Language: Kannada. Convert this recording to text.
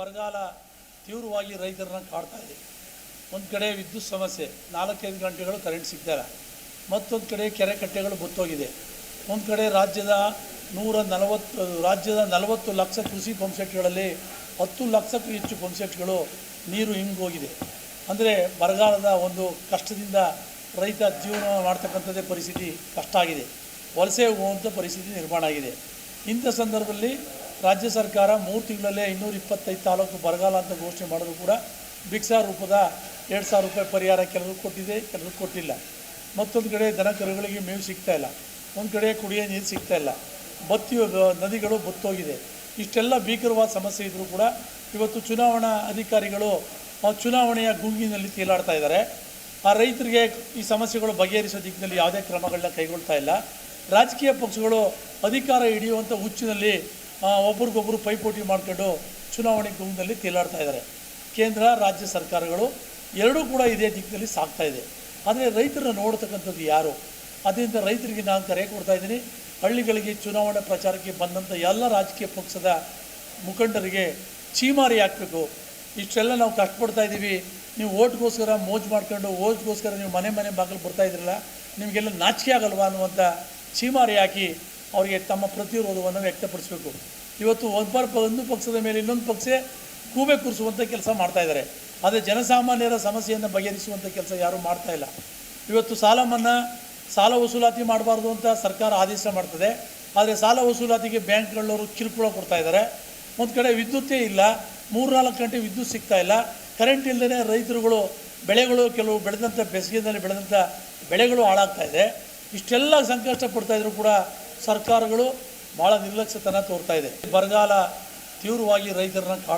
ಬರಗಾಲ ತೀವ್ರವಾಗಿ ರೈತರನ್ನ ಕಾಡ್ತಾ ಇದೆ. ಒಂದು ಕಡೆ ವಿದ್ಯುತ್ ಸಮಸ್ಯೆ, ನಾಲ್ಕೈದು ಗಂಟೆಗಳು ಕರೆಂಟ್ ಸಿಗ್ತಾಯಿಲ್ಲ. ಮತ್ತೊಂದು ಕಡೆ ಕೆರೆ ಕಟ್ಟೆಗಳು ಬತ್ತೋಗಿದೆ. ಒಂದು ಕಡೆ ರಾಜ್ಯದ ನೂರ ನಲವತ್ತು, ರಾಜ್ಯದ ನಲವತ್ತು ಲಕ್ಷ ಕೃಷಿ ಪಂಪ್ಸೆಟ್ಗಳಲ್ಲಿ ಹತ್ತು ಲಕ್ಷಕ್ಕೂ ಹೆಚ್ಚು ಪಂಪ್ಸೆಟ್ಗಳು ನೀರು ಹಿಂಗೋಗಿದೆ. ಅಂದರೆ ಬರಗಾಲದ ಒಂದು ಕಷ್ಟದಿಂದ ರೈತ ಜೀವನ ಮಾಡ್ತಕ್ಕಂಥದ್ದೇ ಪರಿಸ್ಥಿತಿ ಕಷ್ಟ ಆಗಿದೆ. ವಲಸೆ ಹೋಗುವಂಥ ಪರಿಸ್ಥಿತಿ ನಿರ್ಮಾಣ ಆಗಿದೆ. ಇಂಥ ಸಂದರ್ಭದಲ್ಲಿ ರಾಜ್ಯ ಸರ್ಕಾರ ಮೂರು ತಿಂಗಳಲ್ಲೇ ಇನ್ನೂರ ಇಪ್ಪತ್ತೈದು ತಾಲೂಕು ಬರಗಾಲ ಅಂತ ಘೋಷಣೆ ಮಾಡಿದ್ರು ಕೂಡ ಭಿಕ್ಷಾ ರೂಪದ ಎರಡು ಸಾವಿರ ರೂಪಾಯಿ ಪರಿಹಾರ ಕೆಲವರು ಕೊಟ್ಟಿದೆ ಕೆಲವರು ಕೊಟ್ಟಿಲ್ಲ. ಮತ್ತೊಂದು ಕಡೆ ದನ ಕರುಗಳಿಗೆ ಮೇವು ಸಿಗ್ತಾ ಇಲ್ಲ. ಒಂದು ಕಡೆ ಕುಡಿಯೋ ನೀರು ಸಿಗ್ತಾ ಇಲ್ಲ. ಬತ್ತಿ ನದಿಗಳು ಬತ್ತೋಗಿದೆ. ಇಷ್ಟೆಲ್ಲ ಭೀಕರವಾದ ಸಮಸ್ಯೆ ಇದ್ದರೂ ಕೂಡ ಇವತ್ತು ಚುನಾವಣಾ ಅಧಿಕಾರಿಗಳು ಚುನಾವಣೆಯ ಗುಂಗಿನಲ್ಲಿ ತೇಲಾಡ್ತಾ ಇದ್ದಾರೆ. ಆ ರೈತರಿಗೆ ಈ ಸಮಸ್ಯೆಗಳು ಬಗೆಹರಿಸೋ ದಿಕ್ಕಿನಲ್ಲಿ ಯಾವುದೇ ಕ್ರಮಗಳನ್ನ ಕೈಗೊಳ್ತಾ ಇಲ್ಲ. ರಾಜಕೀಯ ಪಕ್ಷಗಳು ಅಧಿಕಾರ ಹಿಡಿಯುವಂಥ ಹುಚ್ಚಿನಲ್ಲಿ ಆ, ಒಬ್ರಿಗೊಬ್ರು ಪೈಪೋಟಿ ಮಾಡಿಕೊಂಡು ಚುನಾವಣೆ ಗುಂಗಿನಲ್ಲಿ ತೇಲಾಡ್ತಾ ಇದ್ದಾರೆ. ಕೇಂದ್ರ ರಾಜ್ಯ ಸರ್ಕಾರಗಳು ಎರಡೂ ಕೂಡ ಇದೇ ದಿಕ್ಕಿನಲ್ಲಿ ಸಾಗ್ತಾ ಇದೆ. ಆದರೆ ರೈತರನ್ನ ನೋಡ್ತಕ್ಕಂಥದ್ದು ಯಾರು? ಅದರಿಂದ ರೈತರಿಗೆ ನಾನು ಕರೆ ಕೊಡ್ತಾ ಇದ್ದೀನಿ. ಹಳ್ಳಿಗಳಿಗೆ ಚುನಾವಣಾ ಪ್ರಚಾರಕ್ಕೆ ಬಂದಂಥ ಎಲ್ಲ ರಾಜಕೀಯ ಪಕ್ಷದ ಮುಖಂಡರಿಗೆ ಚೀಮಾರಿ ಹಾಕಬೇಕು. ಇಷ್ಟೆಲ್ಲ ನಾವು ಕಷ್ಟಪಡ್ತಾ ಇದ್ದೀವಿ. ನೀವು ಓಟ್ಗೋಸ್ಕರ ಮೋಜು ಮಾಡ್ಕೊಂಡು ಓಟ್ಗೋಸ್ಕರ ನೀವು ಮನೆ ಮನೆ ಬಾಗಿಲು ಬರ್ತಾ ಇದ್ರಲ್ಲ ನಿಮಗೆಲ್ಲ ನಾಚಿಕೆ ಆಗಲ್ವಾ ಅನ್ನುವಂಥ ಚೀಮಾರಿ ಹಾಕಿ ಅವರಿಗೆ ತಮ್ಮ ಪ್ರತಿರೋಧವನ್ನು ವ್ಯಕ್ತಪಡಿಸಬೇಕು. ಇವತ್ತು ಒಬ್ಬರ ಒಂದು ಪಕ್ಷದ ಮೇಲೆ ಇನ್ನೊಂದು ಪಕ್ಷ ಕೂಬೆ ಕೂರಿಸುವಂಥ ಕೆಲಸ ಮಾಡ್ತಾಯಿದ್ದಾರೆ ಆದರೆ ಜನಸಾಮಾನ್ಯರ ಸಮಸ್ಯೆಯನ್ನು ಬಗೆಹರಿಸುವಂಥ ಕೆಲಸ ಯಾರೂ ಮಾಡ್ತಾ ಇಲ್ಲ. ಇವತ್ತು ಸಾಲ ಮನ್ನಾ, ಸಾಲ ವಸೂಲಾತಿ ಮಾಡಬಾರ್ದು ಅಂತ ಸರ್ಕಾರ ಆದೇಶ ಮಾಡ್ತದೆ. ಆದರೆ ಸಾಲ ವಸೂಲಾತಿಗೆ ಬ್ಯಾಂಕ್ಗಳವರು ಕಿರುಕುಳ ಕೊಡ್ತಾ ಇದ್ದಾರೆ. ಒಂದು ಕಡೆ ವಿದ್ಯುತ್ತೇ ಇಲ್ಲ ಮೂರು ನಾಲ್ಕು ಗಂಟೆ ವಿದ್ಯುತ್ ಸಿಗ್ತಾ ಇಲ್ಲ. ಕರೆಂಟ್ ಇಲ್ಲದೇ ರೈತರುಗಳು, ಬೆಳೆಗಳು ಕೆಲವು ಬೆಳೆದಂಥ ಬೇಸಿಗೆಯಲ್ಲಿ ಬೆಳೆದಂಥ ಬೆಳೆಗಳು ಹಾಳಾಗ್ತಾ ಇದೆ. ಇಷ್ಟೆಲ್ಲ ಸಂಕಷ್ಟ ಪಡ್ತಾಯಿದ್ರು ಕೂಡ ಸರ್ಕಾರಗಳು ಭಾಳ ನಿರ್ಲಕ್ಷ್ಯತನ ತೋರ್ತಾ ಇದೆ. ಬರಗಾಲ ತೀವ್ರವಾಗಿ ರೈತರನ್ನ ಕಾಡ್ತಾ